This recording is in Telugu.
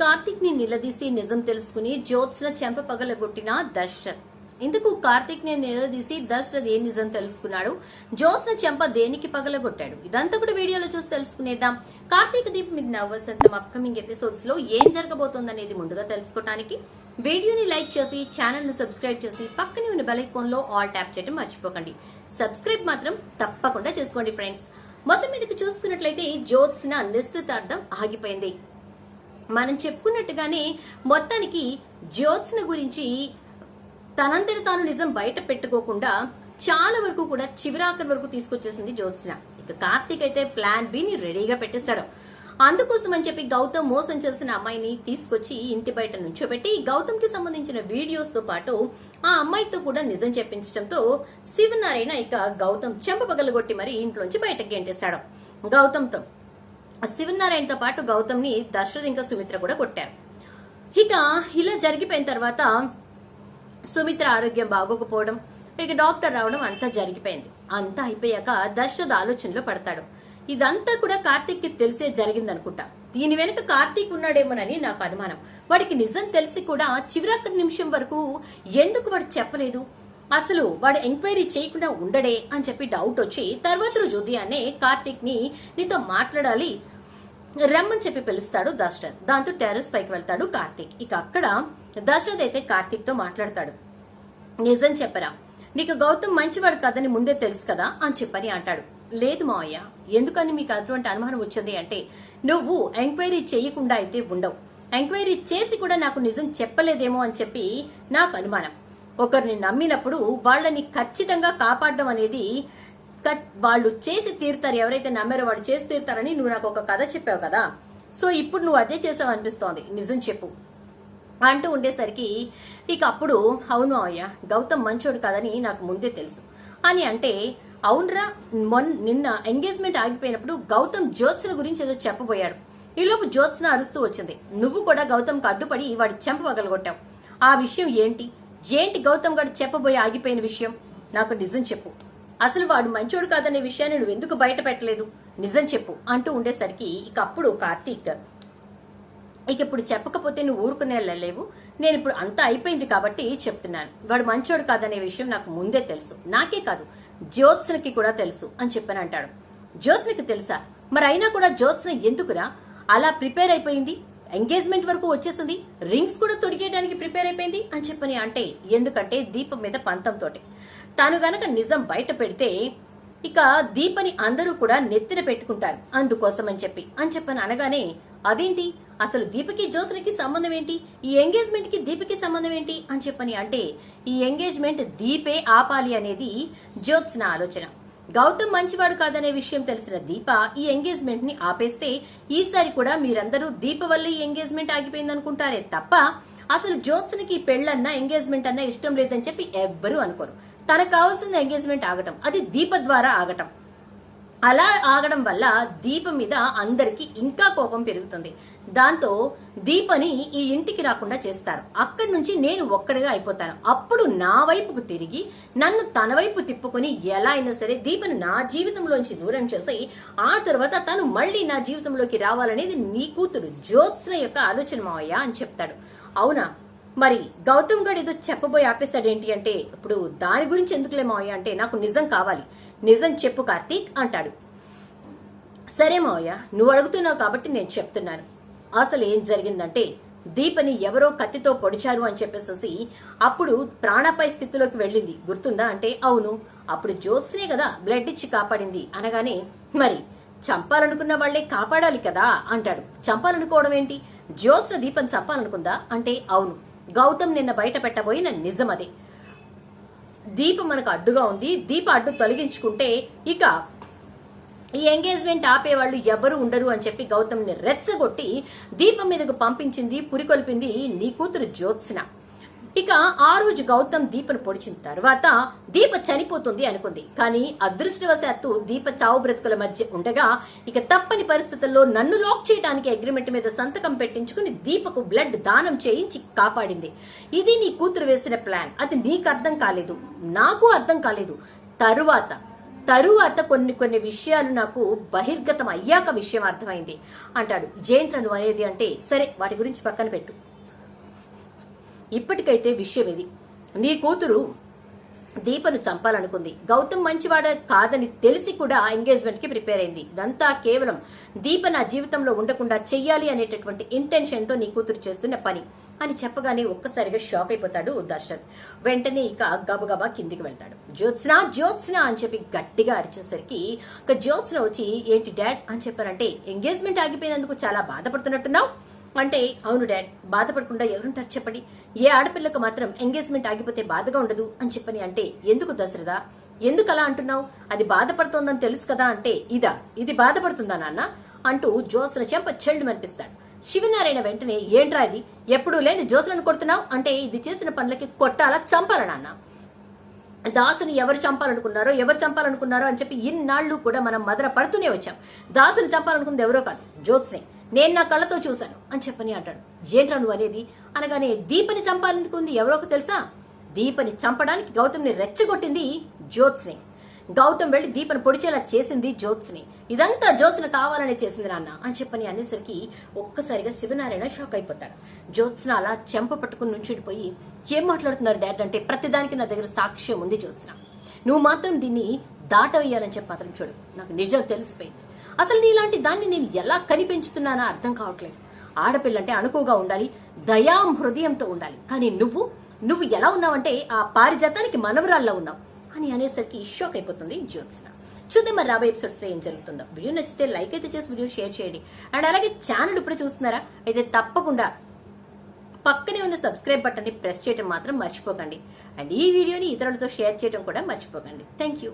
కార్తిక్ని నిలదీసి నిజం తెలుసుకుని జ్యోత్స్న చెంప పగలగొట్టిన దశరథ్. ఇందుకు కార్తిక్ని నిలదీసి దశరథ్ ఏ నిజం తెలుసుకున్నాడు? జ్యోత్స్న చెంప దేనికి పగలగొట్టాడు? ఇదంతా కూడా వీడియోలో చూసి తెలుసుకునేద్దాం. కార్తీక్ దీప్ మీద నవ్వసంతం అప్కమింగ్ ఎపిసోడ్స్లో ఏం జరగబోతోందనేది ముందుగా తెలుసుకోవడానికి వీడియోని లైక్ చేసి ఛానల్ను సబ్స్క్రైబ్ చేసి పక్కనే ఉన్న బెల్ ఐకాన్లో ఆల్ ట్యాప్ చేయడం మర్చిపోకండి. సబ్స్క్రైబ్ మాత్రం తప్పకుండా చేసుకోండి ఫ్రెండ్స్ మొత్తం మీదకి చూసుకున్నట్లయితే జ్యోత్స్న నిశ్చితార్థం ఆగిపోయింది. మనం చెప్పుకున్నట్టుగానే మొత్తానికి జ్యోత్స్న గురించి తనంతట తాను నిజం బయట పెట్టుకోకుండా చాలా వరకు కూడా చివరాఖరి వరకు తీసుకొచ్చేసింది జ్యోత్స్న. ఇక కార్తీక్ అయితే ప్లాన్ బి ని రెడీగా పెట్టేశాడు. అందుకోసం అని చెప్పి గౌతమ్ మోసం చేస్తున్న అమ్మాయిని తీసుకొచ్చి ఇంటి బయట నుంచోబెట్టి గౌతమ్కి సంబంధించిన వీడియోస్తో పాటు ఆ అమ్మాయితో కూడా నిజం చెప్పించడంతో శివనారాయణ ఇక గౌతమ్ చెంప పగలగొట్టి మరి ఇంట్లోంచి బయటకు గెంటేశాడు. గౌతమ్తో శివనారాయణతో పాటు గౌతమ్ని దశరథ్ ఇంకా సుమిత్ర కూడా కొట్టారు. ఇక ఇలా జరిగిపోయిన తర్వాత సుమిత్ర ఆరోగ్యం బాగోకపోవడం ఇక డాక్టర్ రావడం అంతా జరిగిపోయింది. అంతా అయిపోయాక దశరథ్ ఆలోచనలో పడతాడు. ఇదంతా కూడా కార్తీక్కి తెలిసే జరిగిందనుకుంటా. దీని వెనుక కార్తీక్ ఉన్నాడేమోనని నాకు అనుమానం. వాడికి నిజం తెలిసి కూడా చివరి నిమిషం వరకు ఎందుకు వాడు చెప్పలేదు? అసలు వాడు ఎంక్వైరీ చేయకుండా ఉండడే అని చెప్పి డౌట్ వచ్చి తర్వాత రోజు ఉదయాన్నే కార్తీక్ని నీతో మాట్లాడాలి రమ్మని చెప్పి పిలుస్తాడు దశరథ్ దాంతో టెర్రస్ పైకి వెళ్తాడు కార్తీక్. ఇక అక్కడ దశరథ్ అయితే కార్తీక్తో మాట్లాడతాడు. నిజం చెప్పరా నీకు గౌతమ్ మంచివాడు కాదని ముందే తెలుసు కదా అని చెప్పని అంటాడు. లేదు మావయ్య ఎందుకని మీకు అటువంటి అనుమానం వచ్చింది అంటే నువ్వు ఎంక్వైరీ చేయకుండా అయితే ఉండవు. ఎంక్వైరీ చేసి కూడా నాకు నిజం చెప్పలేదేమో అని చెప్పి నాకు అనుమానం. ఒకరిని నమ్మినప్పుడు వాళ్ళని ఖచ్చితంగా కాపాడడం అనేది వాళ్ళు చేసి తీరుతారు. ఎవరైతే నమ్మారో వాళ్ళు చేసి తీరుతారని నువ్వు నాకు ఒక కథ చెప్పావు కదా. సో ఇప్పుడు నువ్వు అదే చేసావు అనిపిస్తోంది. నిజం చెప్పు. అంటూ ఉండేసరికి ఇక అప్పుడు అవును అయ్యా గౌతమ్ మంచోడు కదని నాకు ముందే తెలుసు. అని అంటే అవునరా మొన్ నిన్న ఎంగేజ్మెంట్ ఆగిపోయినప్పుడు గౌతమ్ జ్యోత్స్న గురించి ఏదో చెప్పబోయాడు. ఈలోపు జ్యోత్స్న అరుస్తూ వచ్చింది. నువ్వు కూడా గౌతమ్కి అడ్డుపడి వాడి చెంప పగలగొట్టావు ఆ విషయం ఏంటి? ఏంటి గౌతమ్ గారు చెప్పబోయి ఆగిపోయిన విషయం? నాకు నిజం చెప్పు. అసలు వాడు మంచోడు కాదనే విషయాన్ని నువ్వు ఎందుకు బయట పెట్టలేదు? నిజం చెప్పు అంటూ ఉండేసరికి ఇక అప్పుడు కార్తీక్ ఇక ఇప్పుడు చెప్పకపోతే నువ్వు ఊరుకునేలా లేవు. నేను ఇప్పుడు అంతా అయిపోయింది కాబట్టి చెప్తున్నాను. వాడు మంచోడు కాదనే విషయం నాకు ముందే తెలుసు. నాకే కాదు జ్యోత్స్నకి కూడా తెలుసు అని చెప్పని అంటాడు. జ్యోత్స్నకి తెలుసా? మరి అయినా కూడా జ్యోత్స్న ఎందుకురా? అలా ప్రిపేర్ అయిపోయింది? ఎంగేజ్మెంట్ వరకు వచ్చేసింది. రింగ్స్ కూడా తొడిగేయడానికి ప్రిపేర్ అయిపోయింది అని చెప్పని అంటే ఎందుకంటే దీపం మీద పంతంతోటి తాను గనక నిజం బయట పెడితే ఇక దీపని అందరూ కూడా నెత్తిన పెట్టుకుంటారు. అందుకోసం అని చెప్పి అని చెప్పని అనగానే అదేంటి? అసలు దీపకి జోసనికి సంబంధం ఏంటి? ఈ ఎంగేజ్మెంట్కి దీపకి సంబంధం ఏంటి? అని చెప్పని అంటే ఈ ఎంగేజ్మెంట్ దీపే ఆపాలి అనేది జ్యోత్స్న ఆలోచన. గౌతమ్ మంచివాడు కాదనే విషయం తెలిసిన దీప ఈ ఎంగేజ్మెంట్ని ఆపేస్తే ఈసారి కూడా మీరందరూ దీప వల్ల ఈ ఎంగేజ్మెంట్ ఆగిపోయింది అనుకుంటారే తప్ప అసలు జ్యోత్స్నకి పెళ్ళన్నా ఎంగేజ్మెంట్ అన్నా ఇష్టం లేదని చెప్పి ఎవ్వరూ అనుకోరు. తనకు కావాల్సిన ఎంగేజ్మెంట్ ఆగటం అది దీప ద్వారా ఆగటం. అలా ఆగడం వల్ల దీప మీద అందరికి ఇంకా కోపం పెరుగుతుంది. దాంతో దీపని ఈ ఇంటికి రాకుండా చేస్తారు. అక్కడి నుంచి నేను ఒక్కడిగా అయిపోతాను. అప్పుడు నా వైపుకు తిరిగి నన్ను తన వైపు తిప్పుకొని ఎలా అయినా సరే దీపను నా జీవితంలోంచి దూరం చేసి ఆ తర్వాత తను మళ్ళీ నా జీవితంలోకి రావాలనేది నీ కూతురు జ్యోత్స్న యొక్క ఆలోచన మావయ్య అని చెప్తాడు. అవునా? మరి గౌతమ్ గడ్ ఏదో చెప్పబోయి ఆపేశాడేంటి అంటే ఇప్పుడు దాని గురించి ఎందుకులే మావయ్య అంటే నాకు నిజం కావాలి. నిజం చెప్పు కార్తీక్ అంటాడు. సరే మావయ్య నువ్వు అడుగుతున్నావు కాబట్టి నేను చెప్తున్నాను. అసలు ఏం జరిగిందంటే దీపని ఎవరో కత్తితో పొడిచారు అని చెప్పేసి అప్పుడు ప్రాణపై స్థితిలోకి వెళ్ళింది. గుర్తుందా అంటే అవును. అప్పుడు జ్యోత్స్నే కదా బ్లడ్ ఇచ్చి కాపాడింది అనగానే మరి చంపాలనుకున్న వాళ్ళే కాపాడాలి కదా అంటాడు. చంపాలనుకోవడం ఏంటి? జ్యోత్స్న దీపం చంపాలనుకుందా? అంటే అవును. గౌతమ్ నిన్న బయట పెట్టబోయిన నిజం అదే. దీప మనకు అడ్డుగా ఉంది. దీప అడ్డు తొలగించుకుంటే ఇక ఈ ఎంగేజ్మెంట్ ఆపేవాళ్ళు ఎవరు ఉండరు అని చెప్పి గౌతమ్ని రెచ్చగొట్టి దీపం మీదకు పంపించింది పురికొల్పింది నీ కూతురు జ్యోత్స్న. ఇక ఆ రోజు గౌతమ్ దీపను పొడిచిన తర్వాత దీప చనిపోతుంది అనుకుంది. కానీ అదృష్టవశాత్తు దీప చావు బ్రతుకుల మధ్య ఉండగా ఇక తప్పని పరిస్థితుల్లో నన్ను లాక్ చేయడానికి అగ్రిమెంట్ మీద సంతకం పెట్టించుకుని దీపకు బ్లడ్ దానం చేయించి కాపాడింది. ఇది నీ కూతురు వేసిన ప్లాన్ అది నీకు అర్థం కాలేదు. నాకు అర్థం కాలేదు. తరువాత తరువాత కొన్ని కొన్ని విషయాలు నాకు బహిర్గతం అయ్యాక విషయం అర్థమైంది. అంటాడు. జేంట్రా అనేది అంటే సరే వాటి గురించి పక్కన పెట్టు. ఇప్పటికైతే విషయం ఇది. నీ కూతురు దీపను చంపాలనుకుంది. గౌతమ్ మంచివాడ కాదని తెలిసి కూడా ఎంగేజ్మెంట్కి ప్రిపేర్ అయింది. ఇదంతా కేవలం దీప నా జీవితంలో ఉండకుండా చెయ్యాలి అనేటటువంటి ఇంటెన్షన్తో నీ కూతురు చేస్తున్న పని అని చెప్పగానే ఒక్కసారిగా షాక్ అయిపోతాడు దశరథ్ వెంటనే ఇక గబగబా కిందికి వెళ్తాడు. జ్యోత్స్న జ్యోత్స్న అని చెప్పి గట్టిగా అరిచేసరికి ఇక జ్యోత్స్న వచ్చి ఏంటి డాడ్? అని చెప్పారంటే ఎంగేజ్మెంట్ ఆగిపోయినందుకు చాలా బాధపడుతున్నట్టున్నావు? అంటే అవును డాడ్. బాధపడకుండా ఎవరుంటారు చెప్పండి. ఏ ఆడపిల్లకు మాత్రం ఎంగేజ్మెంట్ ఆగిపోతే బాధగా ఉండదు అని చెప్పని అంటే ఎందుకు దశరథ? ఎందుకు అలా అంటున్నావు? అది బాధపడుతోందని తెలుసు కదా అంటే ఇదా? ఇది బాధపడుతుందా నాన్న? అంటూ జోస్న చెంప చెల్లు అనిపిస్తాడు శివనారాయణ వెంటనే ఏంట్రా ఇది? ఎప్పుడూ లేదు జోసులను కొడుతున్నావు? అంటే ఇది చేసిన పనులకి కొట్టాలా? చంపాలా నాన్న? దాసుని ఎవరు చంపాలనుకున్నారో ఎవరు చంపాలనుకున్నారో అని చెప్పి ఇన్నాళ్ళు కూడా మనం మదన పడుతూనే వచ్చాం. దాసుని చంపాలనుకుంది ఎవరో కాదు జ్యోత్స్నే. నేను నా కళ్ళతో చూశాను అని చెప్పని అంటాడు. ఏంట్రా నువ్వు అనేది? అనగానే దీపని చంపాలనుకుంది ఎవరోకు తెలుసా? దీపని చంపడానికి గౌతమ్ని రెచ్చగొట్టింది జ్యోత్స్ని. గౌతమ్ వెళ్ళి దీపను పొడిచేలా చేసింది జ్యోత్స్ని. ఇదంతా జ్యోత్స్న కావాలనే చేసింది నాన్న అని చెప్పని అనేసరికి ఒక్కసారిగా శివనారాయణ షాక్ అయిపోతాడు. జ్యోత్స్న అలా చెంప పట్టుకుని నుంచుడిపోయి ఏం మాట్లాడుతున్నారు డాడ్? అంటే ప్రతిదానికి నా దగ్గర సాక్ష్యం ఉంది జ్యోత్స్న. నువ్వు మాత్రం దీన్ని దాటవేయాలని చెప్పి మాత్రం చూడు. నాకు నిజం తెలిసిపోయింది. అసలు నీలాంటి దాన్ని నేను ఎలా కనిపించుతున్నానో అర్థం కావట్లేదు. ఆడపిల్లంటే అణుకుగా ఉండాలి దయాం హృదయంతో ఉండాలి. కానీ నువ్వు నువ్వు ఎలా ఉన్నావంటే ఆ పారిజాతానికి మనవరాల్లో ఉన్నావు అని అనేసరికి షాక్ అయిపోతుంది జ్యోత్స్న. చూద్దాం మరి రాబోయే ఎపిసోడ్స్లో ఏం జరుగుతుందో. వీడియో నచ్చితే లైక్ అయితే చేసి వీడియో షేర్ చేయండి. అండ్ అలాగే ఛానల్ ఇప్పుడు చూస్తున్నారా? అయితే తప్పకుండా పక్కనే ఉన్న సబ్స్క్రైబ్ బటన్ని ప్రెస్ చేయడం మాత్రం మర్చిపోకండి. అండ్ ఈ వీడియోని ఇతరులతో షేర్ చేయడం కూడా మర్చిపోకండి. Thank you.